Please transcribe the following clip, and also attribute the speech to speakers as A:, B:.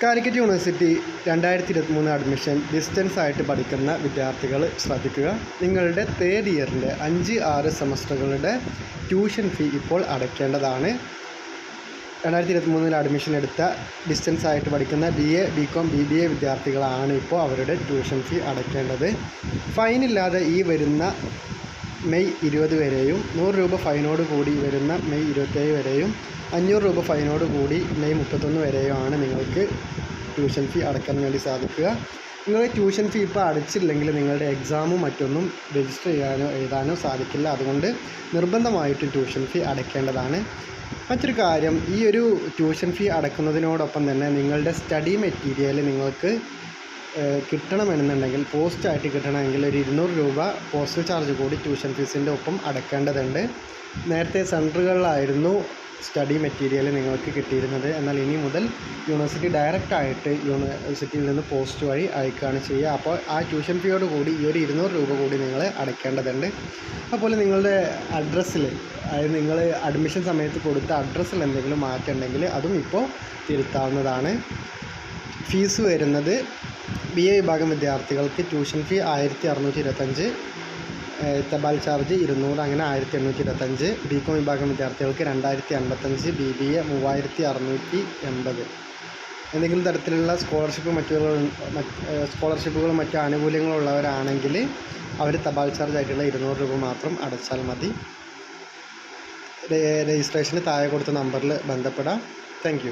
A: Calicut university രണ്ടായിരത്തി ഇരുപത്തിമൂന്ന് admission distance ആയിട്ട് പഠിക്കുന്ന വിദ്യാർത്ഥികൾ ശ്രദ്ധിക്കുക. നിങ്ങളുടെ തേർഡ് ഇയറിന്റെ അഞ്ച് ആറ് സെമസ്റ്ററുകളുടെ ട്യൂഷൻ ഫീ ഇപ്പോൾ അടയ്ക്കേണ്ടതാണ്. രണ്ടായിരത്തി ഇരുപത്തി മൂന്നിൽ അഡ്മിഷൻ എടുത്ത ഡിസ്റ്റൻസ് ആയിട്ട് പഠിക്കുന്ന B A B com B B A വിദ്യാർത്ഥികളാണ് ഇപ്പോൾ അവരുടെ ട്യൂഷൻ ഫീ അടയ്ക്കേണ്ടത്. ഫൈനില്ലാതെ ഈ വരുന്ന മെയ് ഇരുപത് വരെയും നൂറ് രൂപ ഫൈനോട് കൂടി വരുന്ന മെയ് ഇരുപത്തേഴ് വരെയും അഞ്ഞൂറ് രൂപ ഫൈനോട് കൂടി മെയ് മുപ്പത്തൊന്ന് വരെയുമാണ് നിങ്ങൾക്ക് ട്യൂഷൻ ഫീ അടയ്ക്കാൻ വേണ്ടി സാധിക്കുക. നിങ്ങളുടെ ട്യൂഷൻ ഫീ ഇപ്പോൾ അടച്ചില്ലെങ്കിൽ നിങ്ങളുടെ എക്സാമും മറ്റൊന്നും രജിസ്റ്റർ ചെയ്യാനോ എഴുതാനോ സാധിക്കില്ല. അതുകൊണ്ട് നിർബന്ധമായിട്ടും ട്യൂഷൻ ഫീ അടയ്ക്കേണ്ടതാണ്. മറ്റൊരു കാര്യം ഈ ഒരു ട്യൂഷൻ ഫീ അടക്കുന്നതിനോടൊപ്പം തന്നെ നിങ്ങളുടെ സ്റ്റഡി മെറ്റീരിയൽ നിങ്ങൾക്ക് കിട്ടണമെന്നുണ്ടെങ്കിൽ പോസ്റ്റായിട്ട് കിട്ടണമെങ്കിൽ ഒരു ഇരുന്നൂറ് രൂപ പോസ്റ്റൽ ചാർജ് കൂടി ട്യൂഷൻ ഫീസിന്റെ ഒപ്പം അടക്കേണ്ടതുണ്ട്. നേരത്തെ സെന്ററുകളിലായിരുന്നു സ്റ്റഡി മെറ്റീരിയൽ നിങ്ങൾക്ക് കിട്ടിയിരുന്നത്. എന്നാൽ ഇനി മുതൽ യൂണിവേഴ്സിറ്റി ഡയറക്റ്റായിട്ട് യൂണിവേഴ്സിറ്റിയിൽ നിന്ന് പോസ്റ്റ് വഴി അയക്കുകയാണ് ചെയ്യുക. അപ്പോൾ ആ ട്യൂഷൻ ഫീയോട് കൂടി ഈ ഒരു ഇരുന്നൂറ് രൂപ കൂടി നിങ്ങൾ അടയ്ക്കേണ്ടതുണ്ട്. അതുപോലെ നിങ്ങളുടെ അഡ്രസ്സിൽ അതായത് നിങ്ങൾ അഡ്മിഷൻ സമയത്ത് കൊടുത്ത അഡ്രസ്സിൽ എന്തെങ്കിലും മാറ്റമുണ്ടെങ്കിൽ അതും ഇപ്പോൾ തിരുത്താവുന്നതാണ്. ഫീസ് വരുന്നത് ബി എ വിഭാഗം വിദ്യാർത്ഥികൾക്ക് ട്യൂഷൻ ഫീ ആയിരത്തി അറുന്നൂറ്റി ഇരുപത്തഞ്ച് തപാൽ ചാർജ് ഇരുന്നൂറ് അങ്ങനെ ആയിരത്തി എണ്ണൂറ്റി ഇരുപത്തഞ്ച്. ബി കോം വിഭാഗം വിദ്യാർത്ഥികൾക്ക് രണ്ടായിരത്തി അൻപത്തഞ്ച് ബി ബി എ മൂവായിരത്തി അറുന്നൂറ്റി എൺപത്. എന്തെങ്കിലും തരത്തിലുള്ള സ്കോളർഷിപ്പ് മറ്റുള്ള സ്കോളർഷിപ്പുകളും മറ്റു ആനുകൂല്യങ്ങളും ഉള്ളവരാണെങ്കിൽ അവർ തപാൽ ചാർജ് ആയിട്ടുള്ള ഇരുന്നൂറ് രൂപ മാത്രം അടച്ചാൽ മതി. രജിസ്ട്രേഷന് താഴെ കൊടുത്ത നമ്പറിൽ ബന്ധപ്പെടാം. താങ്ക്